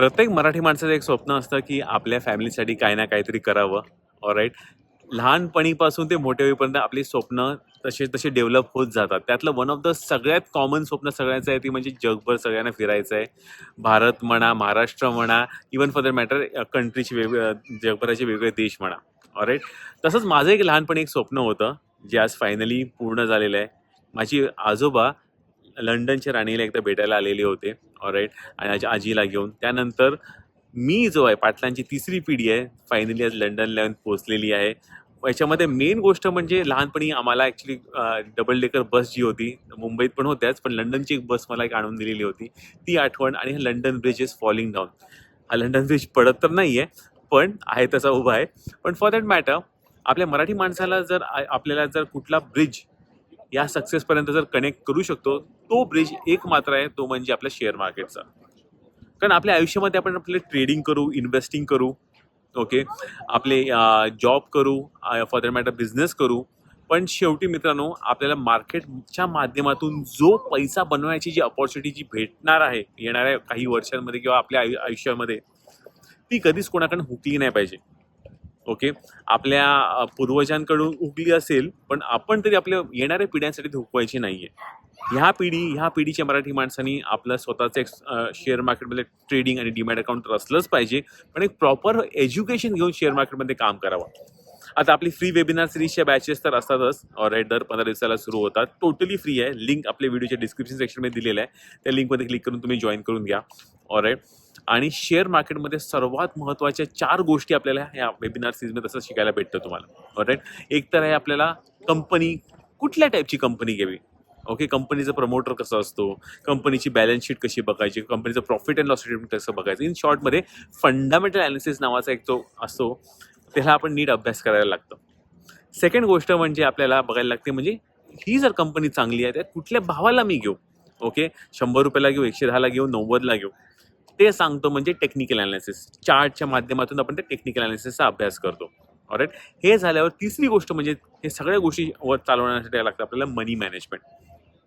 प्रत्येक मराठी माणसाचं एक स्वप्न असतं की आपल्या फॅमिलीसाठी काही ना काहीतरी करावं ऑराईट लहानपणीपासून ते मोठे होईपर्यंत आपली स्वप्न तसे तसे डेव्हलप होत जातात. त्यातलं वन ऑफ द सगळ्यात कॉमन स्वप्न सगळ्यांचं आहे ती म्हणजे जगभर सगळ्यांना फिरायचं आहे भारत म्हणा महाराष्ट्र म्हणा इवन फॉर द मॅटर कंट्रीचे वेग जगभराचे वेगवेगळे देश म्हणा ऑराईट तसंच माझं एक लहानपणी एक स्वप्न होतं जे आज फायनली पूर्ण झालेलं आहे. माझी आजोबा लंडनच्या राणीला एकदा भेटायला आलेले होते. ऑलराईट आणि माझ्या आजीला घेऊन. त्यानंतर मी जो आहे पाटलांची तिसरी पिढी आहे फायनली आज लंडनला येऊन पोहोचलेली आहे. याच्यामध्ये मेन गोष्ट म्हणजे लहानपणी आम्हाला ॲक्च्युली डबल डेकर बस जी होती मुंबईत पण होत्याच पण लंडनची एक बस मला एक आणून दिलेली होती. ती आठवण आणि हा London bridge is falling down हा लंडन ब्रिज पडत तर नाही आहे पण आहे तसा उभा आहे. पण फॉर दॅट मॅटर आपल्या मराठी माणसाला जर आपल्याला जर कुठला ब्रिज या सक्सेसपर्यंत जर कनेक्ट करू शकतो तो ब्रिज एक मात्र आहे तो म्हणजे आपल्या शेअर मार्केटचा कारण आपल्या आयुष्यामध्ये आपण आपले ट्रेडिंग करू इन्व्हेस्टिंग करू ओके आपले जॉब करू फॉर दॅट मॅटर बिझनेस करू. पण शेवटी मित्रांनो आपल्याला मार्केटच्या माध्यमातून जो पैसा बनवायची जी अपॉर्च्युनिटी जी भेटणार आहे येणाऱ्या काही वर्षांमध्ये किंवा आपल्या आयु आयुष्यामध्ये ती कधीच कोणाकडून हुकली नाही पाहिजे. ओके? आपल्या पूर्वजांकडून उगली असेल पण आपण तरी आपल्या येणाऱ्या पिढ्यांसाठी धुकवायची नाहीये. नाही आहे ह्या पिढी ह्या पिढीच्या मराठी माणसांनी आपलं स्वतःचं एक शेअर मार्केटमध्ये ट्रेडिंग आणि डिमॅट अकाउंट तर असलंच पाहिजे. पण एक प्रॉपर एज्युकेशन घेऊन शेअर मार्केटमध्ये काम करावं. आता आपली फ्री वेबिनार सिरीजच्या बॅचेस तर असतातच. ऑलराईट दर पंधरा दिवसाला सुरू होतात. टोटली फ्री आहे. लिंक आपल्या व्हिडिओच्या डिस्क्रिप्शन सेक्शनमध्ये दिलेलं आहे. त्या लिंकमध्ये क्लिक करून तुम्ही जॉईन करून घ्या. ऑलराईट आणि शेअर मार्केटमध्ये सर्वात महत्त्वाच्या चार गोष्टी आपल्याला या वेबिनार सिरीजमध्ये तसं शिकायला भेटतं तुम्हाला. ऑलराईट एक तर आहे आपल्याला कंपनी कुठल्या टाईपची कंपनी घ्यावी? ओके कंपनीचं प्रमोटर कसं असतो? कंपनीची बॅलन्स शीट कशी बघायची? कंपनीचं प्रॉफिट अँड लॉस स्टेटमेंट कसं बघायचं? इन शॉर्टमध्ये फंडामेंटल अनालिसिस नावाचा एक तो असतो. त्याला आपण नीट अभ्यास करायला लागतं. सेकंड गोष्ट म्हणजे आपल्याला बघायला लागते म्हणजे ही जर कंपनी चांगली आहे तर कुठल्या भावाला मी घेऊ? ओके शंभर रुपयाला घेऊ एकशे दहाला घेऊ नव्वदला घेऊ? ते सांगतो म्हणजे टेक्निकल अनालिसिस चार्टच्या माध्यमातून आपण त्या टेक्निकल अनालिसिसचा अभ्यास करतो. ऑरेट हे झाल्यावर तिसरी गोष्ट म्हणजे हे सगळ्या गोष्टी वर चालवण्यासाठी लागतं आपल्याला मनी मॅनेजमेंट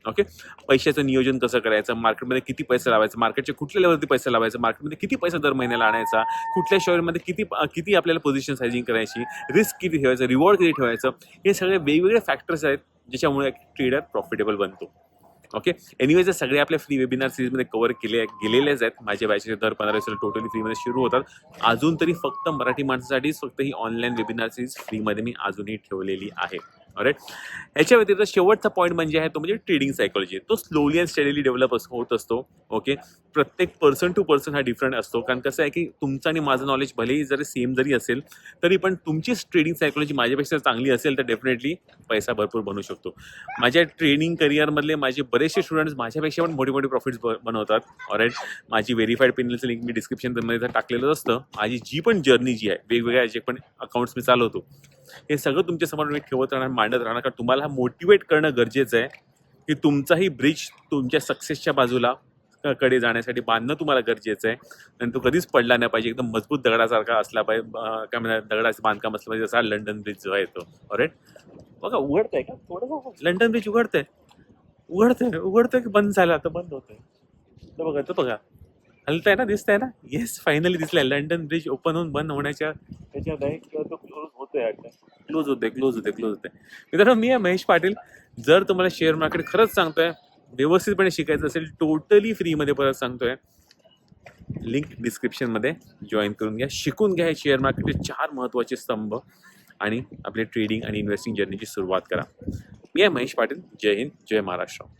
ओके पैशाचं नियोजन कसं करायचं? मार्केटमध्ये किती पैसे लावायचं? मार्केटच्या कुठल्या लेवलवरती पैसे लावायचं? मार्केटमध्ये किती पैसा दर महिन्याला आणायचा? कुठल्या शेअरमध्ये किती किती आपल्याला पोझिशन सायझिंग करायची? रिस्क किती ठेवायचं? रिवॉर्ड किती ठेवायचं? हे सगळे वेगवेगळे फॅक्टर्स आहेत ज्याच्यामुळे ट्रेडर प्रॉफिटेबल बनतो. ओके एनिवेज सगळे आपल्या फ्री वेबिनार सिरीजमध्ये कव्हर केले गेलेलेच आहेत. माझ्या बॅचेस दर पंधरा दिवसाला टोटली फ्रीमध्ये सुरू होतात. अजून तरी फक्त मराठी माणसासाठीच फक्त ही ऑनलाईन वेबिनार सिरीज फ्रीमध्ये मी अजूनही ठेवलेली आहे. राईट ह्याच्या व्यतिरिक्त शेवटचा पॉईंट म्हणजे आहे तो म्हणजे ट्रेडिंग सायकॉलॉजी तो स्लोली अँड स्टडीली डेव्हलप होत असतो. ओके प्रत्येक पर्सन टू पर्सन हा डिफरंट असतो. कारण कसं आहे की तुमचं आणि माझं नॉलेज भलेही जरी सेम जरी असेल तरी पण तुमचीच ट्रेडिंग सायकोलॉजी माझ्यापेक्षा चांगली असेल तर डेफिनेटली पैसा भरपूर बनवू शकतो. माझ्या ट्रेनिंग करिअरमधले माझे बरेचसे स्टुडंट्स माझ्यापेक्षा पण मोठे मोठे प्रॉफिट्स बनवतात. ऑलराईट माझी व्हेरीफाईड पेनलचं लिंक मी डिस्क्रिप्शनमध्ये टाकलेलं असतं. माझी जी पण जर्नी जी आहे वेगवेगळ्या जे पण अकाउंट्स मी चालवतो हे सगळं तुमच्यासमोर मी ठेवत राहणार मांडत राहणार. कारण तुम्हाला मोटिवेट करणं गरजेचं आहे की तुमचाही ब्रिज तुमच्या सक्सेसच्या बाजूला कडे जाण्यासाठी बांधणं तुम्हाला गरजेचं आहे. आणि तो कधीच पडला नाही पाहिजे. एकदम मजबूत दगडासारखा असला पाहिजे. काय म्हणतात दगडाचं बांधकाम असलं पाहिजे. जसा लंडन ब्रिज जो आहे तो. ऑरेट बघा उघडतंय का? थोडं लंडन ब्रिज उघडतंय. उघडतंय उघडतंय की बंद झालं आता बंद होतंय. तर बघा तो बघा. हलतंय ना दिसतंय ना? येस फायनली दिसलंय. लंडन ब्रिज ओपन होऊन बंद होण्याच्या त्याच्यात आहे. किंवा तो क्लोज क्लोज होते क्लोज होते क्लोज होते मित्रांनो मी आहे महेश पाटील. जर तुम्हाला शेअर मार्केट खरंच सांगतोय व्यवस्थितपणे शिकायचं असेल टोटली फ्रीमध्ये परत सांगतोय लिंक डिस्क्रिप्शनमध्ये जॉईन करून घ्या. शिकून घ्या हे शेअर मार्केटचे चार महत्त्वाचे स्तंभ आणि आपले ट्रेडिंग आणि इन्व्हेस्टिंग जर्नीची सुरुवात करा. मी आहे महेश पाटील. जय हिंद जय महाराष्ट्र.